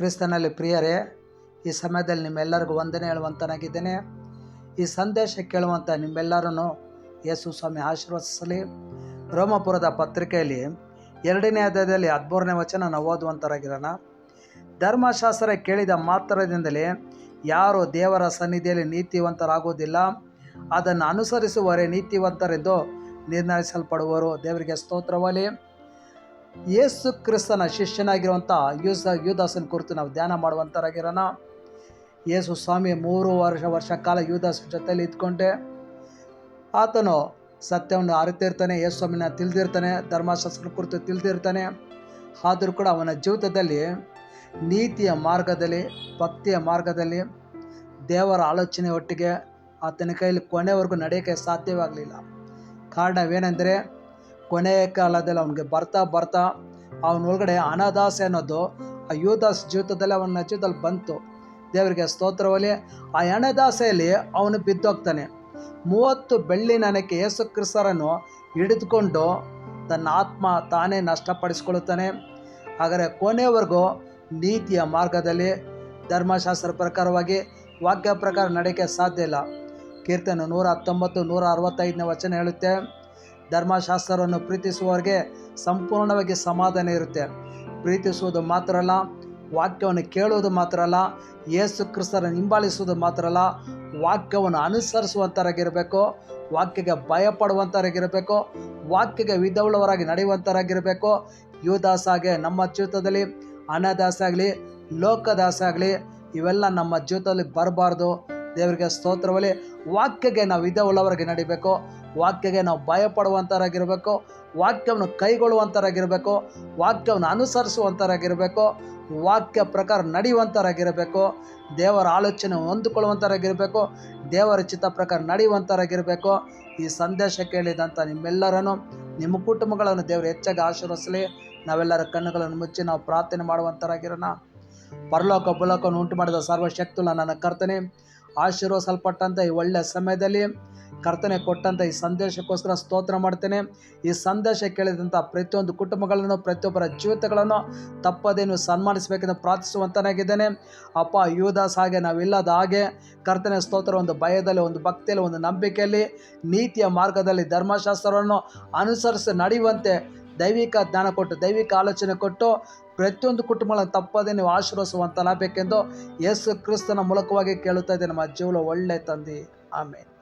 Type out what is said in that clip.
ಕ್ರಿಸ್ತನಲ್ಲಿ ಪ್ರಿಯರೇ, ಈ ಸಮಯದಲ್ಲಿ ನಿಮ್ಮೆಲ್ಲರಿಗೂ ವಂದನೆ ಹೇಳುವಂತನಾಗಿದ್ದೇನೆ. ಈ ಸಂದೇಶ ಕೇಳುವಂಥ ನಿಮ್ಮೆಲ್ಲರನ್ನು ಯೇಸು ಸ್ವಾಮಿ ಆಶೀರ್ವದಿಸಲಿ. ರೋಮಪುರದ ಪತ್ರಿಕೆಯಲ್ಲಿ ಎರಡನೇ ಅಧ್ಯಾಯದಲ್ಲಿ ಹದಿಮೂರನೇ ವಚನ ನಾವು ಓದುವಂತರಾಗಿರೋಣ. ಧರ್ಮಶಾಸ್ತ್ರ ಕೇಳಿದ ಮಾತ್ರದಿಂದಲೇ ಯಾರು ದೇವರ ಸನ್ನಿಧಿಯಲ್ಲಿ ನೀತಿವಂತರಾಗುವುದಿಲ್ಲ. ಅದನ್ನು ಅನುಸರಿಸುವವರೇ ನೀತಿವಂತರೆಂದು ನಿರ್ಣಯಿಸಲ್ಪಡುವರು. ದೇವರಿಗೆ ಸ್ತೋತ್ರವಲಿ ಯೇಸು ಕ್ರಿಸ್ತನ ಶಿಷ್ಯನಾಗಿರುವಂಥ ಯೂಸ ಯುದಾಸನ ಕುರಿತು ನಾವು ಧ್ಯಾನ ಮಾಡುವಂಥರಾಗಿರೋಣ ಯೇಸು ಸ್ವಾಮಿ ಮೂರು ವರ್ಷ ವರ್ಷ ಕಾಲ ಯುದಾಸ್ ಜೊತೆಯಲ್ಲಿ ಇದ್ಕೊಂಡೆ ಆತನು ಸತ್ಯವನ್ನು ಅರಿತಿರ್ತಾನೆ, ಯೇಸು ಸ್ವಾಮಿನ ತಿಳಿದಿರ್ತಾನೆ, ಧರ್ಮಶಾಸ್ತ್ರ ಕುರಿತು ತಿಳಿದಿರ್ತಾನೆ. ಆದರೂ ಕೂಡ ಅವನ ಜೀವಿತದಲ್ಲಿ, ನೀತಿಯ ಮಾರ್ಗದಲ್ಲಿ, ಭಕ್ತಿಯ ಮಾರ್ಗದಲ್ಲಿ, ದೇವರ ಆಲೋಚನೆ ಒಟ್ಟಿಗೆ ಆತನ ಕೈಯಲ್ಲಿ ಕೊನೆವರೆಗೂ ನಡೆಯೋಕ್ಕೆ ಸಾಧ್ಯವಾಗಲಿಲ್ಲ. ಕಾರಣವೇನೆಂದರೆ ಕೊನೆಯ ಕಾಲದಲ್ಲಿ ಅವನಿಗೆ ಬರ್ತಾ ಬರ್ತಾ ಅವನ ಒಳಗಡೆ ಹಣದಾಸೆ ಅನ್ನೋದು ಆ ಯುವದಾಸ್ ಜೀವಿತದಲ್ಲಿ ಅವನ ಜೀವಿತದಲ್ಲಿ ಬಂತು. ದೇವರಿಗೆ ಸ್ತೋತ್ರವಲ್ಲಿ, ಆ ಅನದಾಸೆಯಲ್ಲಿ ಅವನು ಬಿದ್ದೋಗ್ತಾನೆ. ಮೂವತ್ತು ಬೆಳ್ಳಿ ನನಗೆ ಯೇಸು ಕ್ರಿಸ್ತರನ್ನು ಹಿಡಿದುಕೊಂಡು ತನ್ನ ಆತ್ಮ ತಾನೇ ನಷ್ಟಪಡಿಸ್ಕೊಳ್ಳುತ್ತಾನೆ. ಆದರೆ ಕೊನೆಯವರೆಗೂ ನೀತಿಯ ಮಾರ್ಗದಲ್ಲಿ, ಧರ್ಮಶಾಸ್ತ್ರ ಪ್ರಕಾರವಾಗಿ, ವಾಕ್ಯ ಪ್ರಕಾರ ನಡೆಯೋಕ್ಕೆ ಸಾಧ್ಯ ಇಲ್ಲ. ಕೀರ್ತನೆ ನೂರ ಹತ್ತೊಂಬತ್ತು, ನೂರ ಅರವತ್ತೈದನೇ ವಚನ ಹೇಳುತ್ತೆ ಧರ್ಮಶಾಸ್ತ್ರವನ್ನು ಪ್ರೀತಿಸುವವರಿಗೆ ಸಂಪೂರ್ಣವಾಗಿ ಸಮಾಧಾನ ಇರುತ್ತೆ. ಪ್ರೀತಿಸುವುದು ಮಾತ್ರ ಅಲ್ಲ, ವಾಕ್ಯವನ್ನು ಕೇಳುವುದು ಮಾತ್ರ ಅಲ್ಲ, ಯೇಸು ಕ್ರಿಸ್ತರನ್ನು ಹಿಂಬಾಲಿಸುವುದು ಮಾತ್ರ ಅಲ್ಲ, ವಾಕ್ಯವನ್ನು ಅನುಸರಿಸುವಂಥರಾಗಿರಬೇಕು ವಾಕ್ಯಗೆ ಭಯಪಡುವಂಥರಾಗಿರಬೇಕು ವಾಕ್ಯಗೆ ವಿಧವುಳ್ಳವರಾಗಿ ನಡೆಯುವಂಥರಾಗಿರಬೇಕು ಯುವದಾಸ ಹಾಗೆ ನಮ್ಮ ಜೀವಿತದಲ್ಲಿ ಹಣದಾಸ ಆಗಲಿ, ಲೋಕದಾಸ ಆಗಲಿ, ಇವೆಲ್ಲ ನಮ್ಮ ಜೀವಿತದಲ್ಲಿ ಬರಬಾರ್ದು. ದೇವರಿಗೆ ಸ್ತೋತ್ರವಲ್ಲಿ ವಾಕ್ಯಗೆ ನಾವು ವಿಧವುಳ್ಳವರಾಗಿ ನಡಿಬೇಕು. ವಾಕ್ಯಗೆ ನಾವು ಭಯಪಡುವಂಥರಾಗಿರಬೇಕು ವಾಕ್ಯವನ್ನು ಕೈಗೊಳ್ಳುವಂಥರಾಗಿರಬೇಕು ವಾಕ್ಯವನ್ನು ಅನುಸರಿಸುವಂಥರಾಗಿರಬೇಕು ವಾಕ್ಯ ಪ್ರಕಾರ ನಡೆಯುವಂಥರಾಗಿರಬೇಕು ದೇವರ ಆಲೋಚನೆ ಹೊಂದಿಕೊಳ್ಳುವಂಥರಾಗಿರಬೇಕು ದೇವರ ಚಿತ್ತ ಪ್ರಕಾರ ನಡೆಯುವಂಥರಾಗಿರಬೇಕು ಈ ಸಂದೇಶ ಕೇಳಿದಂಥ ನಿಮ್ಮೆಲ್ಲರನ್ನು, ನಿಮ್ಮ ಕುಟುಂಬಗಳನ್ನು ದೇವರು ಹೆಚ್ಚಾಗಿ ಆಶೀರ್ವಿಸಲಿ ನಾವೆಲ್ಲರ ಕಣ್ಣುಗಳನ್ನು ಮುಚ್ಚಿ ನಾವು ಪ್ರಾರ್ಥನೆ ಮಾಡುವಂಥರಾಗಿರೋಣ ಪರಲೋಕ ಬುಲೋಕವನ್ನು ಉಂಟು ಮಾಡಿದ ಸರ್ವಶಕ್ತುಲ ನನ್ನ ಕರ್ತನೆ ಆಶೀರ್ವಸಲ್ಪಟ್ಟಂಥ ಈ ಒಳ್ಳೆಯ ಸಮಯದಲ್ಲಿ ಕರ್ತನೆ ಕೊಟ್ಟಂಥ ಈ ಸಂದೇಶಕ್ಕೋಸ್ಕರ ಸ್ತೋತ್ರ ಮಾಡ್ತೇನೆ. ಈ ಸಂದೇಶ ಕೇಳಿದಂಥ ಪ್ರತಿಯೊಂದು ಕುಟುಂಬಗಳನ್ನು ಪ್ರತಿಯೊಬ್ಬರ ಜೀವಿತಗಳನ್ನು ತಪ್ಪದೇನು ಸನ್ಮಾನಿಸಬೇಕೆಂದು ಪ್ರಾರ್ಥಿಸುವಂತನಾಗಿದ್ದೇನೆ. ಅಪ್ಪ ಯುವದಾಸ್ ಹಾಗೆ ನಾವಿಲ್ಲದ ಹಾಗೆ ಕರ್ತನೆ ಸ್ತೋತ್ರ ಒಂದು ಭಯದಲ್ಲಿ, ಒಂದು ಭಕ್ತಿಯಲ್ಲಿ, ಒಂದು ನಂಬಿಕೆಯಲ್ಲಿ, ನೀತಿಯ ಮಾರ್ಗದಲ್ಲಿ, ಧರ್ಮಶಾಸ್ತ್ರವನ್ನು ಅನುಸರಿಸಿ ನಡೆಯುವಂತೆ ದೈವಿಕ ಜ್ಞಾನ ಕೊಟ್ಟು, ದೈವಿಕ ಆಲೋಚನೆ ಕೊಟ್ಟು ಪ್ರತಿಯೊಂದು ಕುಟುಂಬಗಳನ್ನು ತಪ್ಪದೇ ನೀವು ಆಶೀರ್ವಸುವಂತಲಾಗಬೇಕೆಂದು ಯೇಸು ಕ್ರಿಸ್ತನ ಮೂಲಕವಾಗಿ ಕೇಳುತ್ತಾ ಇದ್ದೇನೆ. ನಮ್ಮ ಜೀವನ ಒಳ್ಳೆ ತಂದೆ. ಆಮೇಲೆ